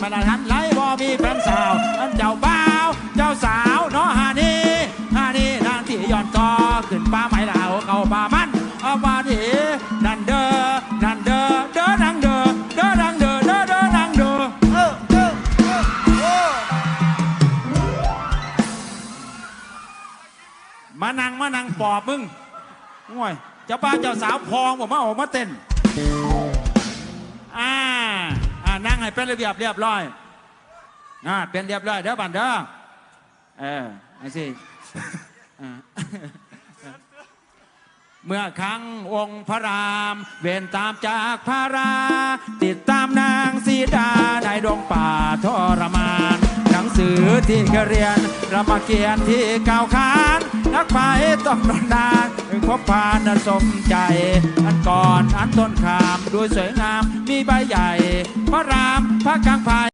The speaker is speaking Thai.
ไม่ละทันไหลบ่มีแฟนสาวอันเจ้าบ่าวเจ้าสาวเนาะฮานี่ฮานี่นางที่ย้อนต่อขึ้นป้าไม้ลาวเขาป่ามันเอามาดีนั่นเด้อนั่นเด้อเด้อนางเด้อเด้อนางเด้อเด้อเด้อนางเด้อเออเออเออโอ้มานั่งมานั่งปอบมึงง่วยเจ้าป้าเจ้าสาวพองบอกมาออกมาเต้น เป็นระเบียบเรียบร้อยอ่าเป็นเรียบร้อยเด้อบันเด้อเออไอ้สิอ่เมื่อครั้งองค์พระราม เวนตามจากพระรา ติดตามนางสีดาในดงป่าทรมาน หนังสือที่เคยเรียนรามเกียรติที่เก่าวขาน นักไปต้องนอนนาน พบพานสมใจ อันก่อนอันต้นขามดูสวยงาม มีใบใหญ่ พระรามพระกลางพาย